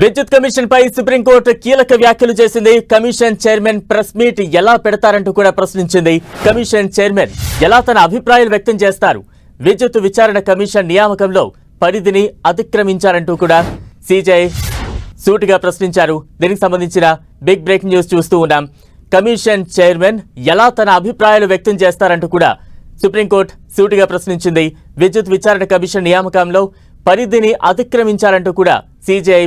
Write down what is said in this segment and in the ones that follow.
విద్యుత్ కమిషన్ పై సుప్రీంకోర్టు కీలక వ్యాఖ్యలు చేసింది. కమిషన్ చైర్మన్ ప్రెస్ మీట్ ఎలా పెడతారంటూ కూడా ప్రశ్నించింది. కమిషన్ చైర్మన్ ఎలా తన అభిప్రాయాలు వ్యక్తం చేస్తారు? విద్యుత్ విచారణ కమిషన్ నియామకంలో పరిధిని అతిక్రమించారంటూ కూడా సీజే సూటిగా ప్రశ్నించారు. దీనికి సంబంధించిన బిగ్ బ్రేక్ న్యూస్ చూస్తూ ఉన్నాం. కమిషన్ చైర్మన్ ఎలా తన అభిప్రాయాలు వ్యక్తం చేస్తారంటూ కూడా సుప్రీంకోర్టు సూటిగా ప్రశ్నించింది. విద్యుత్ విచారణ కమిషన్ నియామకంలో పరిధిని అతిక్రమించారంటూ కూడా సీజీఐ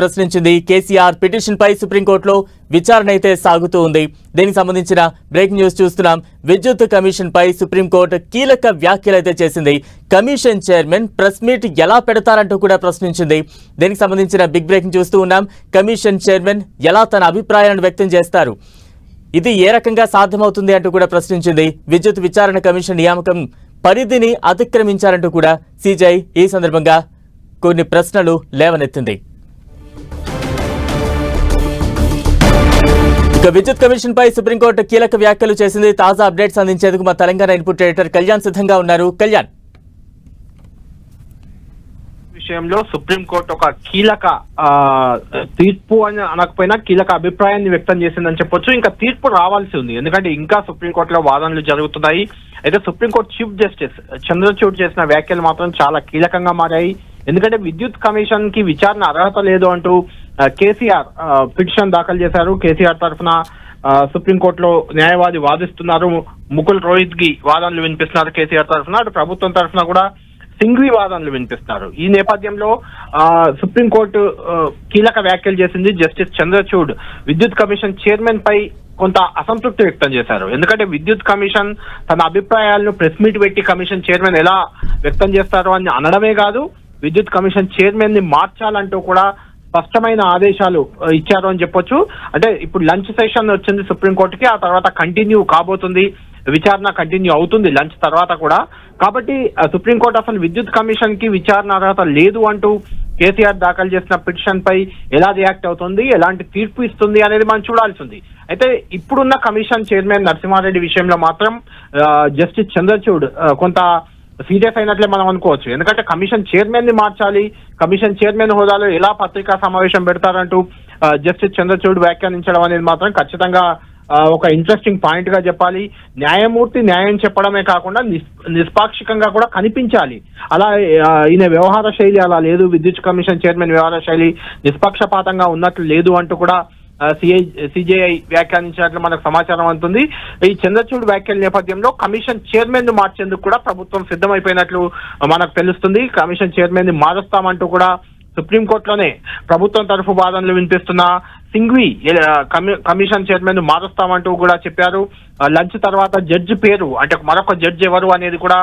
ప్రశ్నించింది. కేసీఆర్ పిటిషన్ పై సుప్రీంకోర్టులో విచారణ అయితే సాగుతూ ఉంది. దీనికి సంబంధించిన బ్రేక్ న్యూస్ చూస్తున్నాం. విద్యుత్ కమిషన్ పై సుప్రీంకోర్టు కీలక వ్యాఖ్యలు అయితే చేసింది. కమిషన్ చైర్మన్ ప్రెస్ మీట్ ఎలా పెడతారంటూ కూడా ప్రశ్నించింది. దీనికి సంబంధించిన బిగ్ బ్రేక్ చూస్తూ ఉన్నాం. కమిషన్ చైర్మన్ ఎలా తన అభిప్రాయాలను వ్యక్తం చేస్తారు? ఇది ఏ రకంగా సాధ్యమవుతుంది అంటూ కూడా ప్రశ్నించింది. విద్యుత్ విచారణ కమిషన్ నియామకం పరిధిని అతిక్రమించారంటూ కూడా సిజై ఈ సందర్భంగా కొన్ని ప్రశ్నలు లేవనెత్తింది. ఇక విద్యుత్ కమిషన్ పై సుప్రీంకోర్టు కీలక వ్యాఖ్యలు చేసింది తాజా అప్డేట్స్ అందించేందుకు మా తెలంగాణ ఇన్పుట్ ఎడిటర్ కళ్యాణ్ సిద్ధంగా ఉన్నారు. కళ్యాణ్. విషయంలో సుప్రీంకోర్టు ఒక కీలక తీర్పు అని అనకపోయినా కీలక అభిప్రాయాన్ని వ్యక్తం చేసిందని చెప్పొచ్చు. ఇంకా తీర్పు రావాల్సి ఉంది. ఎందుకంటే ఇంకా సుప్రీంకోర్టులో వాదనలు జరుగుతున్నాయి. అయితే సుప్రీంకోర్టు చీఫ్ జస్టిస్ చంద్రచూడ్ చేసిన వ్యాఖ్యలు మాత్రం చాలా కీలకంగా మారాయి. ఎందుకంటే విద్యుత్ కమిషన్కి విచారణ అర్హత లేదు అంటూ కేసీఆర్ పిటిషన్ దాఖలు చేశారు. కేసీఆర్ తరఫున సుప్రీంకోర్టులో న్యాయవాది వాదిస్తున్నారు. ముకుల్ రోహిత్కి వాదనలు వినిపిస్తున్నారు కేసీఆర్ తరఫున. అటు ప్రభుత్వం తరఫున కూడా సింఘ్వి వాదనలు వినిపిస్తున్నారు ఈ నేపథ్యంలో ఆ, సుప్రీంకోర్టు కీలక వ్యాఖ్యలు చేసింది జస్టిస్ చంద్రచూడ్. విద్యుత్ కమిషన్ చైర్మన్ పై కొంత అసంతృప్తి వ్యక్తం చేశారు. ఎందుకంటే విద్యుత్ కమిషన్ తన అభిప్రాయాలను ప్రెస్ మీట్ పెట్టి కమిషన్ చైర్మన్ ఎలా వ్యక్తం చేస్తారో అని అనడమే కాదు విద్యుత్ కమిషన్ చైర్మన్ని మార్చాలంటూ కూడా స్పష్టమైన ఆదేశాలు ఇచ్చారు అని చెప్పొచ్చు. అంటే ఇప్పుడు లంచ్ సెషన్ వచ్చింది సుప్రీంకోర్టుకి ఆ తర్వాత కంటిన్యూ కాబోతుంది విచారణ కంటిన్యూ అవుతుంది లంచ్ తర్వాత కూడా. కాబట్టి సుప్రీంకోర్టు అసలు విద్యుత్ కమిషన్కి విచారణ అర్హత లేదు అంటూ కేసీఆర్ దాఖలు చేసిన పిటిషన్ పై ఎలా రియాక్ట్ అవుతుంది ఎలాంటి తీర్పు ఇస్తుంది అనేది మనం చూడాల్సి ఉంది. అయితే ఇప్పుడున్న కమిషన్ చైర్మన్ నరసింహారెడ్డి విషయంలో మాత్రం జస్టిస్ చంద్రచూడ్ కొంత సీరియస్ అయినట్లే మనం అనుకోవచ్చు. ఎందుకంటే కమిషన్ చైర్మన్ని మార్చాలి. కమిషన్ చైర్మన్ హోదాలో ఎలా పత్రికా సమావేశం పెడతారంటూ జస్టిస్ చంద్రచూడ్ వ్యాఖ్యానించడం అనేది మాత్రం ఖచ్చితంగా ఒక ఇంట్రెస్టింగ్ పాయింట్గా చెప్పాలి. న్యాయమూర్తి న్యాయం చెప్పడమే కాకుండా నిస్- నిష్పాక్షికంగా కూడా కనిపించాలి. అలా ఈయన వ్యవహార శైలి అలా లేదు. విద్యుత్ కమిషన్ చైర్మన్ వ్యవహార శైలి నిష్పక్షపాతంగా ఉన్నట్లు లేదు అంటూ కూడా సిఐ సిజేఐ వ్యాఖ్యానించినట్లు మనకు సమాచారం అందుతుంది ఈ చంద్రచూడ్ వ్యాఖ్యల నేపథ్యంలో కమిషన్ చైర్మన్ను మార్చేందుకు కూడా ప్రభుత్వం సిద్ధమైపోయినట్లు మనకు తెలుస్తుంది. కమిషన్ చైర్మన్ని మారుస్తామంటూ కూడా సుప్రీంకోర్టులోనే ప్రభుత్వం తరఫు వాదనలు వినిపిస్తున్న సింఘ్వి కమిషన్ చైర్మన్ను మారుస్తామంటూ కూడా చెప్పారు. లంచ్ తర్వాత జడ్జి పేరు అంటే మరొక జడ్జి ఎవరు అనేది కూడా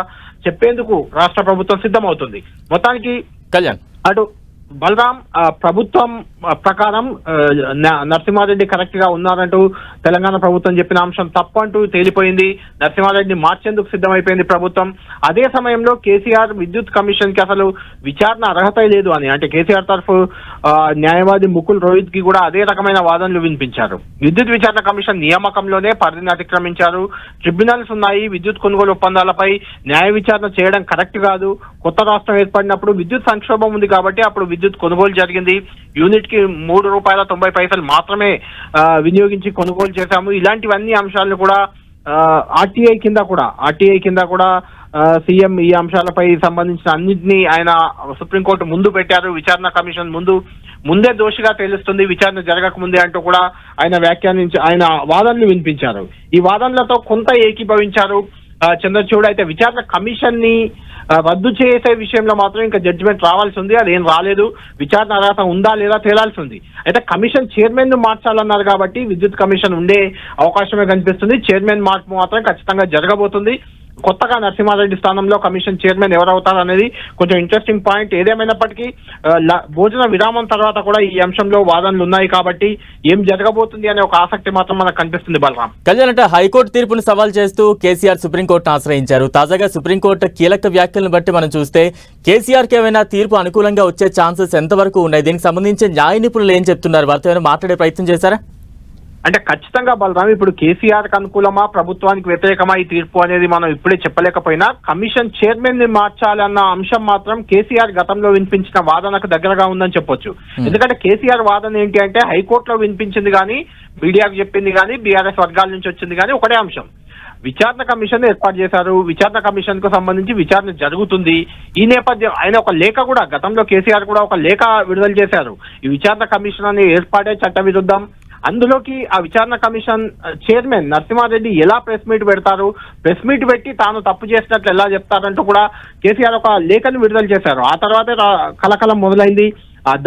చెప్పేందుకు రాష్ట్ర ప్రభుత్వం సిద్ధమవుతుంది. మొత్తానికి కళ్యాణ్. అటు బలరాం ప్రభుత్వం ప్రకారం నరసింహారెడ్డి కరెక్ట్గా ఉన్నారంటూ తెలంగాణ ప్రభుత్వం చెప్పిన అంశం తప్పంటూ తేలిపోయింది. నరసింహారెడ్డిని మార్చేందుకు సిద్ధమైపోయింది ప్రభుత్వం. అదే సమయంలో కేసీఆర్ విద్యుత్ కమిషన్కి అసలు విచారణ అర్హత లేదు అని అంటే కేసీఆర్ తరఫు ఆ, న్యాయవాది ముకుల్ రోహిత్కి కూడా అదే రకమైన వాదనలు వినిపించారు. విద్యుత్ విచారణ కమిషన్ నియామకంలోనే పరిధిని అతిక్రమించారు. ట్రిబ్యునల్స్ ఉన్నాయి విద్యుత్ కొనుగోలు ఒప్పందాలపై న్యాయ విచారణ చేయడం కరెక్ట్ కాదు. కొత్త రాష్ట్రం ఏర్పడినప్పుడు విద్యుత్ సంక్షోభం ఉంది కాబట్టి అప్పుడు విద్యుత్ కొనుగోలు జరిగింది. యూనిట్కి మూడు రూపాయల తొంభై పైసలు మాత్రమే వినియోగించి కొనుగోలు చేశాము. ఇలాంటివన్నీ అంశాలను కూడా ఆర్టీఐ కింద కూడా ఆర్టీఐ కింద కూడా సీఎం ఈ అంశాలపై సంబంధించిన అన్నింటినీ ఆయన సుప్రీంకోర్టు ముందు పెట్టారు. విచారణ కమిషన్ ముందు ముందే దోషిగా తెలుస్తుంది. విచారణ జరగక ముందే అంటూ కూడా ఆయన వ్యాఖ్యానించి ఆయన వాదనలు వినిపించారు. ఈ వాదనలతో కొంత ఏకీభవించారు చంద్రచూడ్. అయితే విచారణ కమిషన్ని రద్దు చేసే విషయంలో మాత్రం ఇంకా జడ్జిమెంట్ రావాల్సి ఉంది. అది ఏం రాలేదు. విచారణ అర్హత ఉందా లేదా తేలాల్సి ఉంది. అయితే కమిషన్ చైర్మన్ను మార్చాలన్నారు కాబట్టి విద్యుత్ కమిషన్ ఉండే అవకాశమే కనిపిస్తుంది. చైర్మన్ మార్పు మాత్రం ఖచ్చితంగా జరగబోతుంది. కొత్తగా నరసింహారెడ్డి స్థానంలో కమిషన్ చైర్మన్ ఎవరవుతారు అనేది కొంచెం ఇంట్రెస్టింగ్ పాయింట్ ఏదేమైనప్పటికీ ల- భోజన విరామం తర్వాత కూడా ఈ అంశంలో వాదనలు ఉన్నాయి కాబట్టి ఏం జరగబోతుంది అనే ఒక ఆసక్తి మాత్రం మనకు కనిపిస్తుంది బలరాం. కళ్యాణ్ అంటే హైకోర్టు తీర్పును సవాల్ చేస్తూ కేసీఆర్ సుప్రీంకోర్టును ఆశ్రయించారు. తాజాగా సుప్రీంకోర్టు కీలక వ్యాఖ్యలను బట్టి మనం చూస్తే కేసీఆర్కి ఏమైనా తీర్పు అనుకూలంగా వచ్చే ఛాన్సెస్ ఎంతవరకు ఉన్నాయి? దీనికి సంబంధించి న్యాయ నిపుణులు ఏం చెప్తున్నారు? వారితో ఏమైనా మాట్లాడే ప్రయత్నం చేశారా? అంటే ఖచ్చితంగా బలరాం ఇప్పుడు కేసీఆర్కి అనుకూలమా? ప్రభుత్వానికి వ్యతిరేకమా? ఈ తీర్పు అనేది మనం ఇప్పుడే చెప్పలేకపోయినా కమిషన్ చైర్మన్ని మార్చాలన్న అంశం మాత్రం కేసీఆర్ గతంలో వినిపించిన వాదనకు దగ్గరగా ఉందని చెప్పొచ్చు. ఎందుకంటే కేసీఆర్ వాదన ఏంటి అంటే హైకోర్టులో వినిపించింది కానీ మీడియాకు చెప్పింది కానీ బీఆర్ఎస్ వర్గాల నుంచి వచ్చింది కానీ ఒకటే అంశం. విచారణ కమిషన్ ఏర్పాటు చేశారు. విచారణ కమిషన్కు సంబంధించి విచారణ జరుగుతుంది. ఈ నేపథ్యం ఆయన ఒక లేఖ కూడా గతంలో కేసీఆర్ కూడా ఒక లేఖ విడుదల చేశారు. ఈ విచారణ కమిషన్ అనే ఏర్పాటే చట్ట విరుద్ధం అందులోకి ఆ విచారణ కమిషన్ చైర్మన్ నరసింహారెడ్డి ఎలా ప్రెస్ మీట్ పెడతారు? ప్రెస్ మీట్ పెట్టి తాను తప్పు చేసినట్లు ఎలా చెప్తారంటూ కూడా కేసీఆర్ ఒక లేఖను విడుదల చేశారు. ఆ తర్వాతే కలకలం మొదలైంది.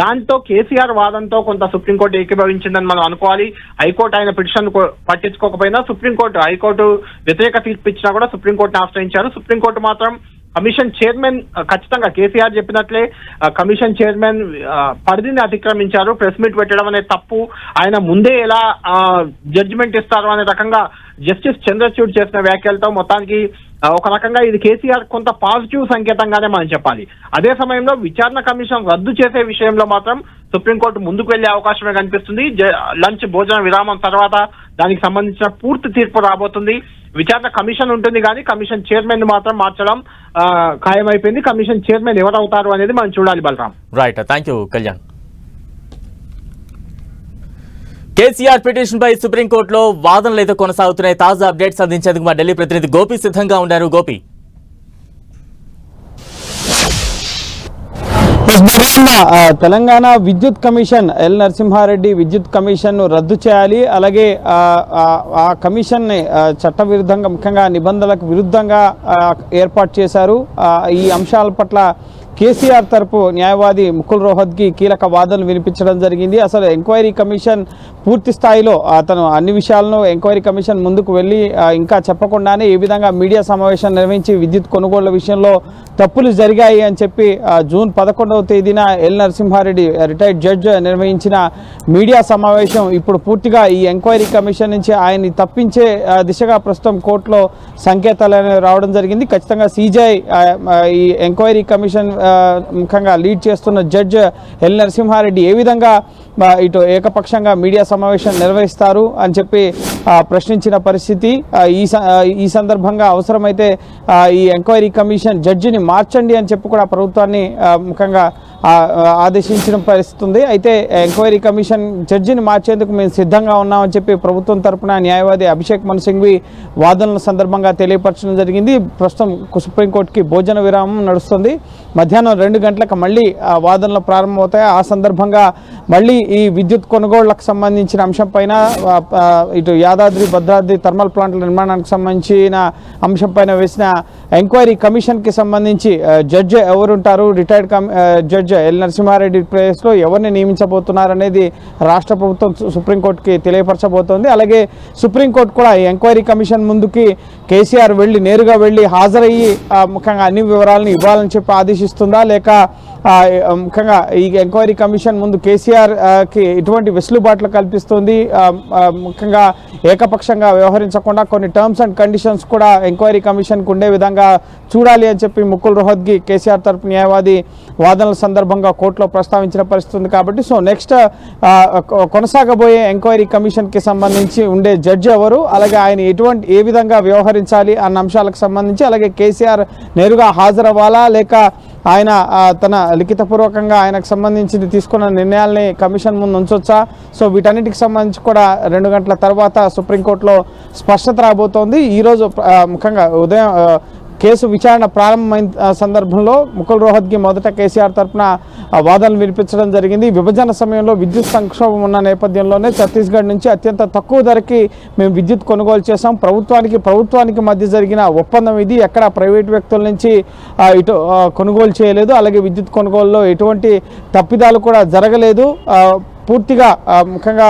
దాంతో కేసీఆర్ వాదంతో కొంత సుప్రీంకోర్టు ఏకీభవించిందని మనం అనుకోవాలి. హైకోర్టు ఆయన పిటిషన్ పట్టించుకోకపోయినా సుప్రీంకోర్టు హైకోర్టు వ్యతిరేక తీర్పు ఇచ్చినా కూడా సుప్రీంకోర్టును ఆశ్రయించారు. సుప్రీంకోర్టు మాత్రం కమిషన్ చైర్మన్ ఖచ్చితంగా కేసీఆర్ చెప్పినట్లే కమిషన్ చైర్మన్ పరిధిని అతిక్రమించారు. ప్రెస్ మీట్ పెట్టడం అనే తప్పు. ఆయన ముందే ఎలా జడ్జిమెంట్ ఇస్తారు అనే రకంగా జస్టిస్ చంద్రచూడ్ చేసిన వ్యాఖ్యలతో మొత్తానికి ఒక రకంగా ఇది కేసీఆర్ కొంత పాజిటివ్ సంకేతంగానే మనం చెప్పాలి. అదే సమయంలో విచారణ కమిషన్ రద్దు చేసే విషయంలో మాత్రం సుప్రీంకోర్టు ముందుకు వెళ్ళే అవకాశమే కనిపిస్తుంది. జ- లంచ్ భోజన విరామం తర్వాత దానికి సంబంధించిన పూర్తి తీర్పు రాబోతుంది. విచారణ కమిషన్ ఉంటుంది కానీ కమిషన్ చైర్మన్ మాత్రం మార్చడం ఖాయమైపోయింది. కమిషన్ చైర్మన్ ఎవరు అవుతారు అనేది మనం చూడాలి Balram. Right thank you Kalyan KCR petition పై సుప్రీంకోర్టులో వాదనలు అయితే కొనసాగుతున్నాయి. తాజా అప్డేట్స్ అందించేందుకు మా ఢిల్లీ ప్రతినిధి గోపి సిద్ధంగా ఉన్నారు. గోపి. నిన్న ఆ, తెలంగాణ విద్యుత్ కమిషన్ ఎల్ నరసింహారెడ్డి విద్యుత్ కమిషన్ను రద్దు చేయాలి అలాగే ఆ, కమిషన్ని చట్టవిరుద్ధంగా ముఖ్యంగా నిబంధనలకు విరుద్ధంగా ఏర్పాటు చేశారు. ఈ అంశాల పట్ల కేసీఆర్ తరపు న్యాయవాది ముకుల్ రోహత్కి కీలక వాదనలు వినిపించడం జరిగింది. అసలు ఎంక్వైరీ కమిషన్ పూర్తి స్థాయిలో అతను అన్ని విషయాలను ఎంక్వైరీ కమిషన్ ముందుకు వెళ్ళి ఇంకా చెప్పకుండానే ఈ విధంగా మీడియా సమావేశం నిర్వహించి విద్యుత్ కొనుగోళ్ళ విషయంలో తప్పులు జరిగాయి అని చెప్పి జూన్ పదకొండవ తేదీన ఎల్ నరసింహారెడ్డి రిటైర్డ్ జడ్జ్ నిర్వహించిన మీడియా సమావేశం ఇప్పుడు పూర్తిగా ఈ ఎంక్వైరీ కమిషన్ నుంచి ఆయన్ని తప్పించే దిశగా ప్రస్తుతం కోర్టులో సంకేతాలు రావడం జరిగింది. ఖచ్చితంగా సీజీఐ ఈ ఎంక్వైరీ కమిషన్ ముఖ్యంగా లీడ్ చేస్తున్న జడ్జ్ ఎల్ నరసింహారెడ్డి ఏ విధంగా ఇటు ఏకపక్షంగా మీడియా సమావేశం నిర్వహిస్తారు అని చెప్పి ప్రశ్నించిన పరిస్థితి ఈ స- ఈ సందర్భంగా అవసరమైతే ఈ ఎంక్వైరీ కమిషన్ జడ్జిని మార్చండి అని చెప్పి కూడా ప్రభుత్వాన్ని ముఖ్యంగా ఆదేశించిన పరిస్థితి ఉంది. అయితే ఎంక్వైరీ కమిషన్ జడ్జిని మార్చేందుకు మేము సిద్ధంగా ఉన్నామని చెప్పి ప్రభుత్వం తరపున న్యాయవాది అభిషేక్ మను సింఘ్వి వాదనల సందర్భంగా తెలియపరచడం జరిగింది. ప్రస్తుతం సుప్రీంకోర్టుకి భోజన విరామం నడుస్తుంది. మధ్యాహ్నం రెండు గంటలకు మళ్ళీ వాదనలు ప్రారంభమవుతాయి. ఆ సందర్భంగా మళ్ళీ ఈ విద్యుత్ కొనుగోళ్ళకు సంబంధించిన అంశంపైన ఇటు యాదాద్రి భద్రాద్రి థర్మల్ ప్లాంట్ల నిర్మాణానికి సంబంధించిన అంశంపైన వేసిన ఎంక్వైరీ కమిషన్కి సంబంధించి జడ్జి జడ్జ్ ఎవరుంటారు? రిటైర్డ్ కమి ఆ, జడ్జ్ ఎల్ నరసింహారెడ్డి ప్లేస్లో ఎవరిని నియమించబోతున్నారనేది రాష్ట్ర ప్రభుత్వం సుప్రీంకోర్టుకి తెలియపరచబోతోంది. అలాగే సుప్రీంకోర్టు కూడా ఎంక్వైరీ కమిషన్ ముందుకి కేసీఆర్ వెళ్ళి నేరుగా వెళ్ళి హాజరయ్యి ముఖ్యంగా అన్ని వివరాలను ఇవ్వాలని చెప్పి ఆదేశిస్తుందా? లేక ముఖ్యంగా ఈ ఎంక్వైరీ కమిషన్ ముందు కేసీఆర్కి ఎటువంటి వెసులుబాట్లు కల్పిస్తుంది. ముఖ్యంగా ఏకపక్షంగా వ్యవహరించకుండా కొన్ని టర్మ్స్ అండ్ కండిషన్స్ కూడా ఎంక్వైరీ కమిషన్కి ఉండే విధంగా చూడాలి అని చెప్పి ముకుల్ రోహత్గి కేసీఆర్ తరపు న్యాయవాది వాదనల సందర్భంగా కోర్టులో ప్రస్తావించిన పరిస్థితి ఉంది కాబట్టి సో నెక్స్ట్ కొనసాగబోయే ఎంక్వైరీ కమిషన్కి సంబంధించి ఉండే జడ్జి ఎవరు? అలాగే ఆయన ఎటువంటి ఏ విధంగా వ్యవహరించాలి అన్న అంశాలకు సంబంధించి అలాగే కేసీఆర్ నేరుగా హాజరవ్వాలా? లేక ఆయన తన లిఖితపూర్వకంగా ఆయనకు సంబంధించి తీసుకున్న నిర్ణయాల్ని కమిషన్ ముందు ఉంచొచ్చా? సో వీటన్నిటికి సంబంధించి కూడా రెండు గంటల తర్వాత సుప్రీంకోర్టులో స్పష్టత రాబోతోంది. ఈరోజు ముఖ్యంగా ఉదయం కేసు విచారణ ప్రారంభమైన సందర్భంలో ముకుల్ రోహత్కి మొదట కేసీఆర్ తరఫున వాదనలు వినిపించడం జరిగింది. విభజన సమయంలో విద్యుత్ సంక్షోభం ఉన్న నేపథ్యంలోనే ఛత్తీస్గఢ్ నుంచి అత్యంత తక్కువ ధరకి మేము విద్యుత్ కొనుగోలు చేసాం ప్రభుత్వానికి ప్రభుత్వానికి మధ్య జరిగిన ఒప్పందం ఇది. ఎక్కడ ప్రైవేట్ వ్యక్తుల నుంచి ఇటు కొనుగోలు చేయలేదు. అలాగే విద్యుత్ కొనుగోలులో ఎటువంటి తప్పిదాలు కూడా జరగలేదు. పూర్తిగా ముఖ్యంగా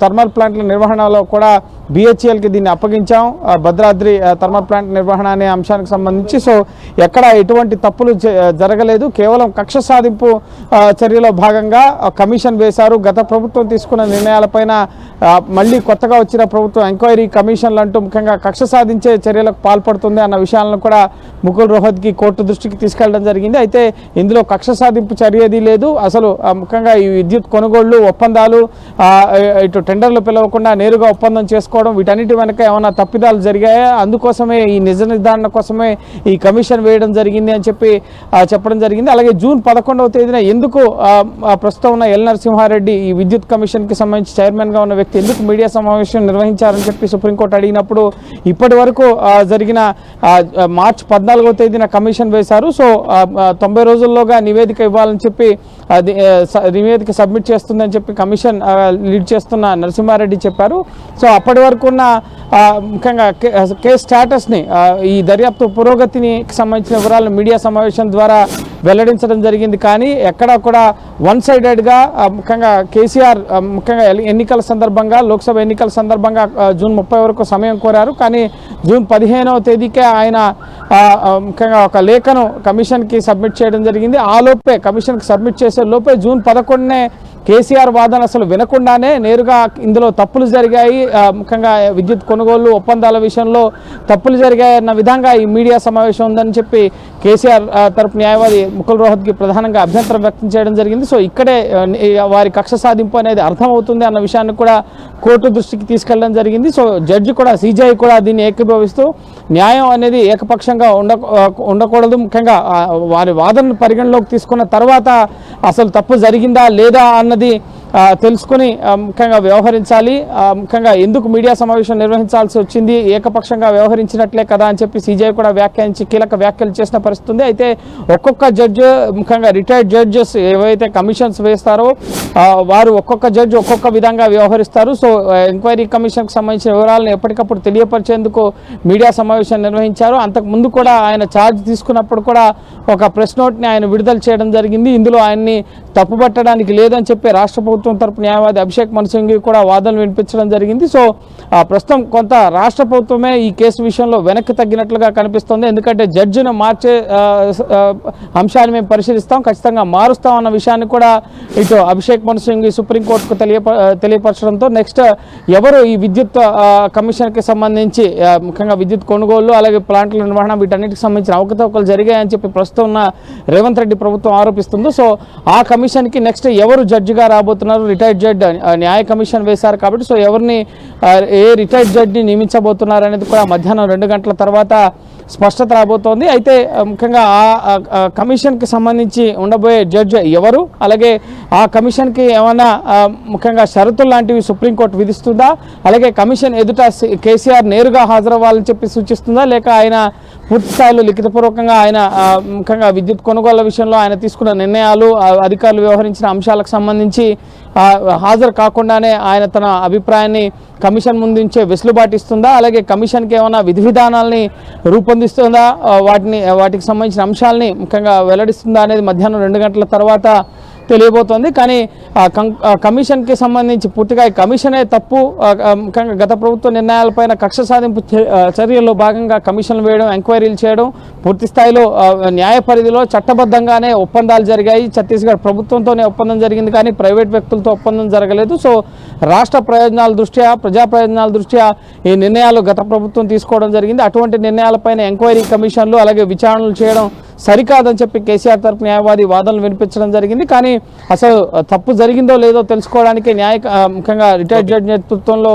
థర్మల్ ప్లాంట్ల నిర్వహణలో కూడా బిహెచ్ఎల్కి దీన్ని అప్పగించాం. భద్రాద్రి థర్మల్ ప్లాంట్ నిర్వహణ అనే అంశానికి సంబంధించి. సో ఎక్కడ ఎటువంటి తప్పులు జరగలేదు. కేవలం కక్ష సాధింపు చర్యలో భాగంగా కమిషన్ వేశారు. గత ప్రభుత్వం తీసుకున్న నిర్ణయాలపైన మళ్ళీ కొత్తగా వచ్చిన ప్రభుత్వం ఎంక్వైరీ కమిషన్లు అంటూ ముఖ్యంగా కక్ష సాధించే చర్యలకు పాల్పడుతుంది అన్న విషయాలను కూడా ముకుల్ రోహత్కి కోర్టు దృష్టికి తీసుకెళ్ళడం జరిగింది. అయితే ఇందులో కక్ష సాధింపు చర్యది లేదు. అసలు ముఖ్యంగా ఈ విద్యుత్ కొనుగోళ్ళు ఒప్పందాలు ఇటు టెండర్లు పిలవకుండా నేరుగా ఒప్పందం చేసుకోవడం వీటన్నిటి వెనక ఏమైనా తప్పిదాలు జరిగాయా? అందుకోసమే ఈ నిజ నిర్ధారణ కోసమే ఈ కమిషన్ వేయడం జరిగింది అని చెప్పి చెప్పడం జరిగింది. అలాగే జూన్ పదకొండవ తేదీన ఎందుకు ప్రస్తుతం ఉన్న ఎల్ నరసింహారెడ్డి ఈ విద్యుత్ కమిషన్కి సంబంధించి చైర్మన్గా ఉన్న వ్యక్తి ఎందుకు మీడియా సమావేశం నిర్వహించారని చెప్పి సుప్రీంకోర్టు అడిగినప్పుడు ఇప్పటి వరకు జరిగిన మార్చ్ మార్చి పద్నాలుగో తేదీన కమిషన్ వేశారు. సో తొంభై రోజుల్లోగా నివేదిక ఇవ్వాలని చెప్పి అది నివేదిక సబ్మిట్ చేస్తుందని చెప్పి కమిషన్ లీడ్ చేస్తున్న నరసింహారెడ్డి చెప్పారు. సో అప్పటి వరకు ఉన్న ముఖ్యంగా కే- కేస్ స్టేటస్ని ఈ దర్యాప్తు పురోగతిని సంబంధించిన వివరాలను మీడియా సమావేశం ద్వారా వెల్లడించడం జరిగింది. కానీ ఎక్కడా కూడా వన్ సైడెడ్గా ముఖ్యంగా కేసీఆర్ ముఖ్యంగా ఎన్నికల సందర్భంగా లోక్సభ ఎన్నికల సందర్భంగా జూన్ ముప్పై వరకు సమయం కోరారు. కానీ జూన్ పదిహేనవ తేదీకే ఆయన ముఖ్యంగా ఒక లేఖను కమిషన్కి సబ్మిట్ చేయడం జరిగింది. ఆ లోపే కమిషన్కి సబ్మిట్ చేసే లోపే జూన్ పదకొండునే కేసీఆర్ వాదన అసలు వినకుండానే నేరుగా ఇందులో తప్పులు జరిగాయి. ముఖ్యంగా విద్యుత్ కొనుగోలు ఒప్పందాల విషయంలో తప్పులు జరిగాయి అన్న విధంగా ఈ మీడియా సమావేశం ఉందని చెప్పి కేసీఆర్ తరపు న్యాయవాది ముకుల్ రోహత్కి ప్రధానంగా అభ్యంతరం వ్యక్తం చేయడం జరిగింది. సో ఇక్కడే వారి కక్ష సాధింపు అనేది అర్థమవుతుంది అన్న విషయాన్ని కూడా కోర్టు దృష్టికి తీసుకెళ్ళడం జరిగింది. సో జడ్జి కూడా సిజిఐ కూడా దీన్ని ఏకీభవిస్తూ న్యాయం అనేది ఏకపక్షంగా ఉండ ఉండకూడదు. ముఖ్యంగా వారి వాదనను పరిగణలోకి తీసుకున్న తర్వాత అసలు తప్పు జరిగిందా లేదా అన్నది తెలుసుకుని ముఖ్యంగా వ్యవహరించాలి. ముఖ్యంగా ఎందుకు మీడియా సమావేశం నిర్వహించాల్సి వచ్చింది ఏకపక్షంగా వ్యవహరించినట్లే కదా అని చెప్పి సీజీఐ కూడా వ్యాఖ్యానించి కీలక వ్యాఖ్యలు చేసిన పరిస్థితి అయితే ఒక్కొక్క జడ్జి ముఖ్యంగా రిటైర్డ్ జడ్జెస్ ఏవైతే కమిషన్స్ వేస్తారో వారు ఒక్కొక్క జడ్జి ఒక్కొక్క విధంగా వ్యవహరిస్తారు. సో ఎంక్వైరీ కమిషన్కి సంబంధించిన వివరాలను ఎప్పటికప్పుడు తెలియపరిచేందుకు మీడియా సమావేశం నిర్వహించారు. అంతకు ముందు కూడా ఆయన ఛార్జ్ తీసుకున్నప్పుడు కూడా ఒక ప్రెస్ నోట్ని ఆయన విడుదల చేయడం జరిగింది. ఇందులో ఆయన్ని తప్పుపట్టడానికి లేదని చెప్పి రాష్ట్ర ప్రభుత్వం తరపు న్యాయవాది అభిషేక్ మనుసింగి కూడా వాదనలు వినిపించడం జరిగింది. సో ప్రస్తుతం కొంత రాష్ట్ర ప్రభుత్వమే ఈ కేసు విషయంలో వెనక్కి తగ్గినట్లుగా కనిపిస్తుంది. ఎందుకంటే జడ్జిని మార్చే అంశాన్ని మేము పరిశీలిస్తాం. ఖచ్చితంగా మారుస్తాం అన్న విషయాన్ని కూడా ఇటు అభిషేక్ మనుసింగి సుప్రీంకోర్టుకు తెలియప తెలియపరచడంతో నెక్స్ట్ ఎవరు ఈ విద్యుత్ కమిషన్కి సంబంధించి ముఖ్యంగా విద్యుత్ కొనుగోలు అలాగే ప్లాంట్ల నిర్వహణ వీటన్నిటికి సంబంధించిన అవకతవకలు జరిగాయని చెప్పి ప్రస్తుతం ఉన్న రేవంత్ రెడ్డి ప్రభుత్వం ఆరోపిస్తుంది. సో ఆ కమిషన్కి నెక్స్ట్ ఎవరు జడ్జిగా రాబోతున్నారు? రిటైర్డ్ జడ్జి న్యాయ కమిషన్ వేశారు కాబట్టి సో ఎవరిని ఏ రిటైర్డ్ జడ్జిని నియమించబోతున్నారు అనేది కూడా మధ్యాహ్నం రెండు గంటల తర్వాత స్పష్టత రాబోతోంది. అయితే ముఖ్యంగా ఆ కమిషన్కి సంబంధించి ఉండబోయే జడ్జ్ ఎవరు? అలాగే ఆ కమిషన్కి ఏమైనా ముఖ్యంగా షరతులు లాంటివి సుప్రీంకోర్టు విధిస్తుందా? అలాగే కమిషన్ ఎదుట కేసీఆర్ నేరుగా హాజరవ్వాలని చెప్పి సూచిస్తుందా? లేక ఆయన పూర్తి స్థాయిలో లిఖితపూర్వకంగా ఆయన ముఖ్యంగా విద్యుత్ కొనుగోళ్ళ విషయంలో ఆయన తీసుకున్న నిర్ణయాలు అధికారులు వ్యవహరించిన అంశాలకు సంబంధించి హాజరు కాకుండానే ఆయన తన అభిప్రాయాన్ని కమిషన్ ముందుంచే వెసులుబాటు ఇస్తుందా? అలాగే కమిషన్కి ఏమైనా విధి విధానాల్ని రూపొందిస్తుందా? వాటిని వాటికి సంబంధించిన అంశాలని ముఖ్యంగా వెల్లడిస్తుందా అనేది మధ్యాహ్నం రెండు గంటల తర్వాత తెలియబోతోంది. కానీ కం- కమిషన్కి సంబంధించి పూర్తిగా ఈ కమిషనే తప్పు. ముఖ్యంగా గత ప్రభుత్వ నిర్ణయాలపైన కక్ష సాధింపు చర్యల్లో భాగంగా కమిషన్లు వేయడం ఎంక్వైరీలు చేయడం పూర్తి స్థాయిలో న్యాయ పరిధిలో చట్టబద్ధంగానే ఒప్పందాలు జరిగాయి. ఛత్తీస్గఢ్ ప్రభుత్వంతోనే ఒప్పందం జరిగింది కానీ ప్రైవేట్ వ్యక్తులతో ఒప్పందం జరగలేదు. సో రాష్ట్ర ప్రయోజనాల దృష్ట్యా ప్రజా ప్రయోజనాల దృష్ట్యా ఈ నిర్ణయాలు గత ప్రభుత్వం తీసుకోవడం జరిగింది. అటువంటి నిర్ణయాలపైన ఎంక్వైరీ కమిషన్లు అలాగే విచారణలు చేయడం సరికాదని చెప్పి కేసీఆర్ తరపు న్యాయవాది వాదనలు వినిపించడం జరిగింది. కానీ అసలు తప్పు జరిగిందో లేదో తెలుసుకోవడానికి న్యాయ ముఖ్యంగా రిటైర్డ్ జడ్జి నేతృత్వంలో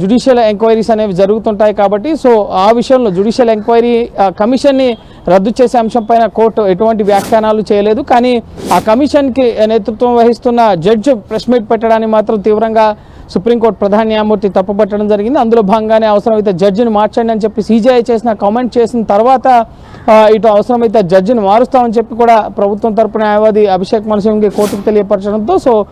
జుడిషియల్ ఎంక్వైరీస్ అనేవి జరుగుతుంటాయి కాబట్టి సో ఆ విషయంలో జుడిషియల్ ఎంక్వైరీ కమిషన్ని రద్దు చేసే అంశంపైన కోర్టు ఎటువంటి వ్యాఖ్యానాలు చేయలేదు. కానీ ఆ కమిషన్కి నేతృత్వం వహిస్తున్న జడ్జి ప్రెస్ మీట్ పెట్టడానికి మాత్రం తీవ్రంగా సుప్రీంకోర్టు ప్రధాన న్యాయమూర్తి తప్పుపట్టడం జరిగింది. అందులో భాగంగానే అవసరమైతే జడ్జిని మార్చండి అని చెప్పి సీజీఐ చేసిన కామెంట్ చేసిన తర్వాత ఇటు అవసరమైతే జడ్జిని మారుస్తామని చెప్పి కూడా ప్రభుత్వం తరపు న్యాయవాది అభిషేక్ మనుసింగి కోర్టుకు తెలియపరచడంతో సో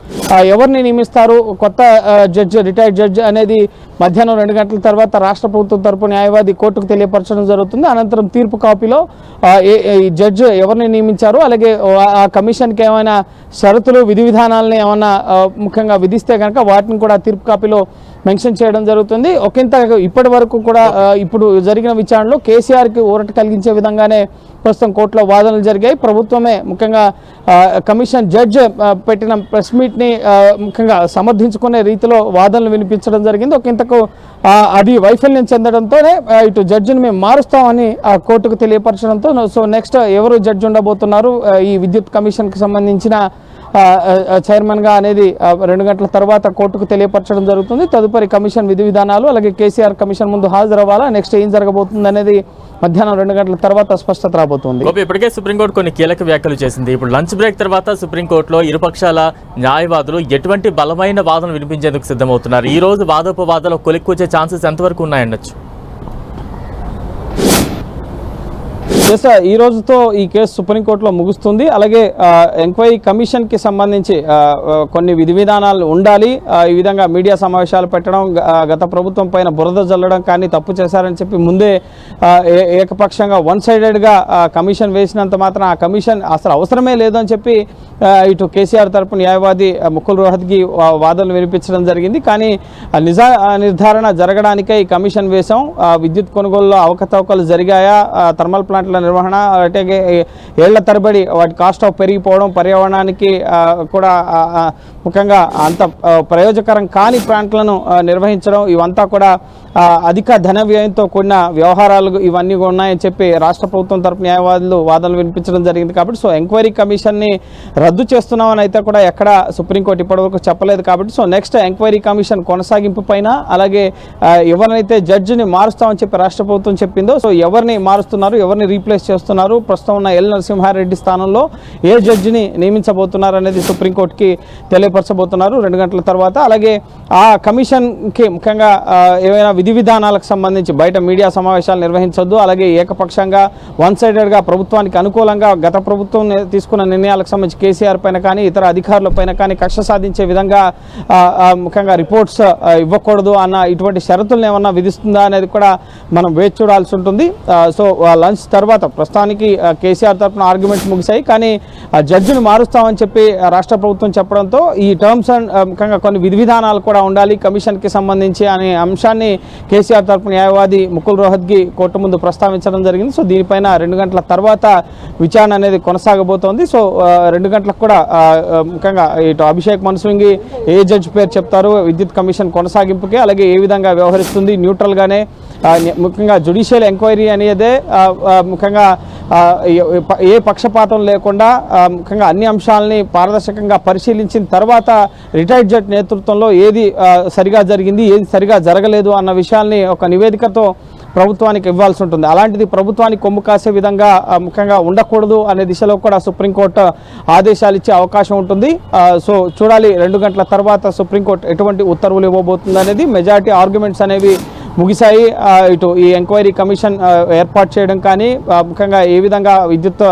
ఎవరిని నియమిస్తారు? కొత్త జడ్జ్ రిటైర్డ్ జడ్జ్ అనేది మధ్యాహ్నం రెండు గంటల తర్వాత రాష్ట్ర ప్రభుత్వం తరపు న్యాయవాది కోర్టుకు తెలియపరచడం జరుగుతుంది. అనంతరం తీర్పు కాపీలో ఏ- ఈ ఎవరిని నియమించారు? అలాగే ఆ- కమిషన్కి ఏమైనా షరతులు విధి విధానాలని ఏమైనా ముఖ్యంగా విధిస్తే కనుక వాటిని కూడా తీర్పు కాపీలో మెన్షన్ చేయడం జరుగుతుంది. ఒకంత ఇప్పటి వరకు కూడా ఇప్పుడు జరిగిన విచారణలో కేసీఆర్కి ఊరట కలిగించే విధంగానే ప్రస్తుతం కోర్టులో వాదనలు జరిగాయి. ప్రభుత్వమే ముఖ్యంగా కమిషన్ జడ్జ్ పెట్టిన ప్రెస్ మీట్ని ముఖ్యంగా సమర్థించుకునే రీతిలో వాదనలు వినిపించడం జరిగింది. ఒకంతకు ఆ, అది వైఫల్యం చెందడంతోనే ఇటు జడ్జిని మేము మారుస్తామని ఆ కోర్టుకు తెలియపరచడంతో సో నెక్స్ట్ ఎవరు జడ్జి ఉండబోతున్నారు ఈ విద్యుత్ కమిషన్కి సంబంధించిన చైర్మన్గా అనేది రెండు గంటల తర్వాత కోర్టుకు తెలియపరచడం జరుగుతుంది. తదుపరి కమిషన్ విధి విధానాలు అలాగే కేసీఆర్ కమిషన్ ముందు హాజరవ్వాలా నెక్స్ట్ ఏం జరగబోతుంది అనేది మధ్యాహ్నం రెండు గంటల తర్వాత స్పష్టత రాబోతుంది. ఇప్పటికే సుప్రీంకోర్టు కొన్ని కీలక వ్యాఖ్యలు చేసింది. ఇప్పుడు లంచ్ బ్రేక్ తర్వాత సుప్రీంకోర్టులో ఇరుపక్షాల న్యాయవాదులు ఎటువంటి బలమైన వాదనలు వినిపించేందుకు సిద్ధమవుతున్నారు? ఈ రోజు వాదోపవాదాలు కొలిక్కొచ్చే ఛాన్సెస్ ఎంతవరకు ఉన్నాయన్నచ్చు ఎస్ ఈ రోజుతో ఈ కేసు సుప్రీంకోర్టులో ముగుస్తుంది. అలాగే ఎంక్వైరీ కమిషన్కి సంబంధించి కొన్ని విధి విధానాలు ఉండాలి. ఈ విధంగా మీడియా సమావేశాలు పెట్టడం గత ప్రభుత్వం పైన బురద జల్లడం కానీ తప్పు చేశారని చెప్పి ముందే ఏకపక్షంగా వన్ సైడెడ్గా కమిషన్ వేసినంత మాత్రం ఆ కమిషన్ అసలు అవసరమే లేదని చెప్పి ఇటు కేసీఆర్ తరపు న్యాయవాది ముకుల్ రోహత్కి వాదనలు వినిపించడం జరిగింది. కానీ నిజా నిర్ధారణ జరగడానికే ఈ కమిషన్ వేశాం. విద్యుత్ కొనుగోలులో అవకతవకలు జరిగాయా? థర్మల్ ప్లాంట్ల నిర్వహణ అంటే ఏళ్ళ తరబడి వాటి కాస్ట్ ఆఫ్ పెరిగిపోవడం పర్యావరణానికి కూడా ముఖ్యంగా అంత ప్రయోజకరం కాని ప్లాంట్లను నిర్వహించడం ఇవంతా కూడా అధిక ధన వ్యయంతో కూడిన వ్యవహారాలు ఇవన్నీ ఉన్నాయని చెప్పి రాష్ట్ర ప్రభుత్వం తరపు న్యాయవాదులు వాదనలు వినిపించడం జరిగింది కాబట్టి సో ఎంక్వైరీ కమిషన్ని రద్దు చేస్తున్నామని అయితే కూడా ఎక్కడ సుప్రీంకోర్టు ఇప్పటివరకు చెప్పలేదు కాబట్టి సో నెక్స్ట్ ఎంక్వైరీ కమిషన్ కొనసాగింపు పైన అలాగే ఎవరినైతే జడ్జిని మారుస్తామని చెప్పి రాష్ట్ర ప్రభుత్వం చెప్పిందో సో ఎవరిని మారుస్తున్నారు ఎవరిని రీప్లేస్ చేస్తున్నారు ప్రస్తుతం ఉన్న ఎల్ నరసింహారెడ్డి స్థానంలో ఏ జడ్జిని నియమించబోతున్నారు అనేది సుప్రీంకోర్టుకి తెలియపరచబోతున్నారు రెండు గంటల తర్వాత. అలాగే ఆ కమిషన్కి ముఖ్యంగా ఏమైనా ఏవైనా విధి విధానాలకు సంబంధించి బయట మీడియా సమావేశాలు నిర్వహించొద్దు. అలాగే ఏకపక్షంగా వన్ సైడెడ్గా ప్రభుత్వానికి అనుకూలంగా గత ప్రభుత్వం తీసుకున్న నిర్ణయాలకు సంబంధించి కేసీఆర్ పైన కానీ ఇతర అధికారుల పైన కానీ కక్ష సాధించే విధంగా ముఖ్యంగా రిపోర్ట్స్ ఇవ్వకూడదు అన్న ఇటువంటి షరతులను ఏమన్నా విధిస్తుందా అనేది కూడా మనం వేచి చూడాల్సి ఉంటుంది. సో ఆ లంచ్ తర్వాత ప్రస్తుతానికి కేసీఆర్ తరఫున ఆర్గ్యుమెంట్స్ ముగిశాయి. కానీ జడ్జిని మారుస్తామని చెప్పి రాష్ట్ర ప్రభుత్వం చెప్పడంతో ఈ టర్మ్స్ అండ్ ముఖ్యంగా కొన్ని విధి విధానాలు కూడా ఉండాలి. కమిషన్కి సంబంధించి అనే అంశాన్ని కేసీఆర్ తరపు న్యాయవాది ముకుల్ రోహత్గి కోర్టు ముందు ప్రస్తావించడం జరిగింది. సో దీనిపైన రెండు గంటల తర్వాత విచారణ అనేది కొనసాగబోతోంది. సో రెండు గంటలకు కూడా ముఖ్యంగా ఇటు అభిషేక్ మన్సింగి ఏ జడ్జి పేరు చెప్తారు విద్యుత్ కమిషన్ కొనసాగింపుకి అలాగే ఏ విధంగా వ్యవహరిస్తుంది న్యూట్రల్గానే ముఖ్యంగా జుడిషియల్ ఎంక్వైరీ అనేదే ముఖ్యంగా ఏ- పక్షపాతం లేకుండా ముఖ్యంగా అన్ని అంశాలని పారదర్శకంగా పరిశీలించిన తర్వాత రిటైర్డ్ జడ్జ్ నేతృత్వంలో ఏది సరిగా జరిగింది ఏది సరిగా జరగలేదు అన్న విషయాల్ని ఒక నివేదికతో ప్రభుత్వానికి ఇవ్వాల్సి ఉంటుంది. అలాంటిది ప్రభుత్వానికి కొమ్ము కాసే విధంగా ముఖ్యంగా ఉండకూడదు అనే దిశలో కూడా సుప్రీంకోర్టు ఆదేశాలు ఇచ్చే అవకాశం ఉంటుంది. సో చూడాలి రెండు గంటల తర్వాత సుప్రీంకోర్టు ఎటువంటి ఉత్తర్వులు ఇవ్వబోతుంది అనేది మెజారిటీ ఆర్గ్యుమెంట్స్ అనేవి ముగిశాయి. ఇటు ఈ ఎంక్వైరీ కమిషన్ ఏర్పాటు చేయడం కానీ ముఖ్యంగా ఏ విధంగా విద్యుత్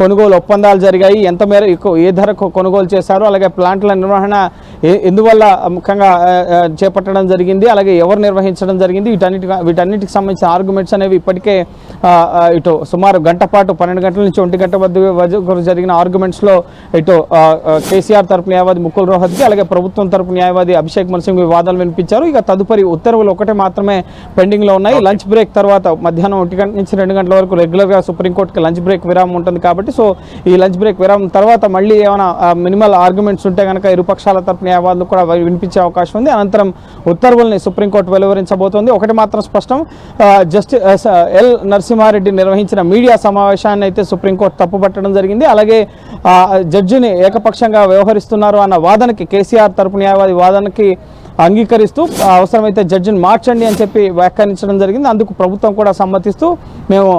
కొనుగోలు ఒప్పందాలు జరిగాయి ఎంత మేర ఎక్కువ ఏ ధరకు కొనుగోలు చేశారు అలాగే ప్లాంట్ల నిర్వహణ ఎందువల్ల ముఖ్యంగా చేపట్టడం జరిగింది అలాగే ఎవరు నిర్వహించడం జరిగింది వీటన్నిటి వీటన్నిటికి సంబంధించిన ఆర్గ్యుమెంట్స్ అనేవి ఇప్పటికే ఇటు సుమారు గంట పాటు పన్నెండు గంటల నుంచి ఒంటి గంట వద్ద జరిగిన ఆర్గ్యుమెంట్స్లో ఇటు కేసీఆర్ తరపు న్యాయవాది ముకుల్ రోహత్కి అలాగే ప్రభుత్వం తరపు న్యాయవాది అభిషేక్ మన్సింగ్ వాదనలు వినిపించారు. ఇక తదుపరి ఉత్తర్వులు ఒకటే మాత్రమే పెండింగ్లో ఉన్నాయి. లంచ్ బ్రేక్ తర్వాత మధ్యాహ్నం ఒంటి గంట నుంచి రెండు గంటల వరకు రెగ్యులర్గా సుప్రీంకోర్టుకి లంచ్ బ్రేక్ విరామం ఉంటుంది కాబట్టి సో ఈ లంచ్ బ్రేక్ విరామం తర్వాత మళ్ళీ ఏమైనా మినిమల్ ఆర్గ్యుమెంట్స్ ఉంటే కనుక ఇరుపక్షాల తరపు న్యాయవాదులు కూడా వినిపించే అవకాశం ఉంది. అనంతరం ఉత్తర్వుల్ని సుప్రీంకోర్టు వెలువరించబోతోంది. ఒకటి మాత్రం స్పష్టం. జస్టిస్ ఎల్ నరసింహారెడ్డి నిర్వహించిన మీడియా సమావేశాన్ని అయితే సుప్రీంకోర్టు తప్పుపట్టడం జరిగింది. అలాగే జడ్జిని ఏకపక్షంగా వ్యవహరిస్తున్నారు అన్న వాదనకి కేసీఆర్ తరపు న్యాయవాది వాదనకి అంగీకరిస్తూ అవసరమైతే జడ్జిని మార్చండి అని చెప్పి వ్యాఖ్యానించడం జరిగింది. అందుకు ప్రభుత్వం కూడా సమ్మతిస్తూ మేము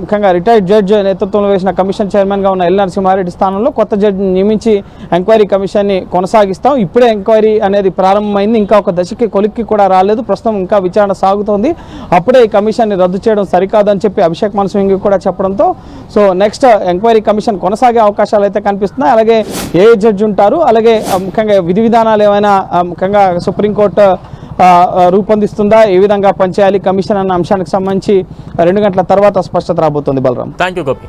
ముఖ్యంగా రిటైర్డ్ జడ్జ్ నేతృత్వంలో వేసిన కమిషన్ చైర్మన్గా ఉన్న ఎల్ నరసింహారెడ్డి స్థానంలో కొత్త జడ్జిని నియమించి ఎంక్వైరీ కమిషన్ని కొనసాగిస్తాం. ఇప్పుడే ఎంక్వైరీ అనేది ప్రారంభమైంది. ఇంకా ఒక దశకి కొలిక్కి కూడా రాలేదు. ప్రస్తుతం ఇంకా విచారణ సాగుతోంది. అప్పుడే ఈ కమిషన్ని రద్దు చేయడం సరికాదని చెప్పి అభిషేక్ మన్సింగ్ కూడా చెప్పడంతో సో నెక్స్ట్ ఎంక్వైరీ కమిషన్ కొనసాగే అవకాశాలు అయితే కనిపిస్తున్నాయి. అలాగే ఏ జడ్జి ఉంటారు? అలాగే ముఖ్యంగా విధి విధానాలు ఏమైనా ముఖ్యంగా సుప్రీంకోర్టు రూపొందిస్తుందా? ఏ విధంగా పనిచేయాలి? కమిషన్ అన్న అంశానికి సంబంధించి రెండు గంటల తర్వాత స్పష్టత రాబోతోంది బలరాం. Thank you Gopi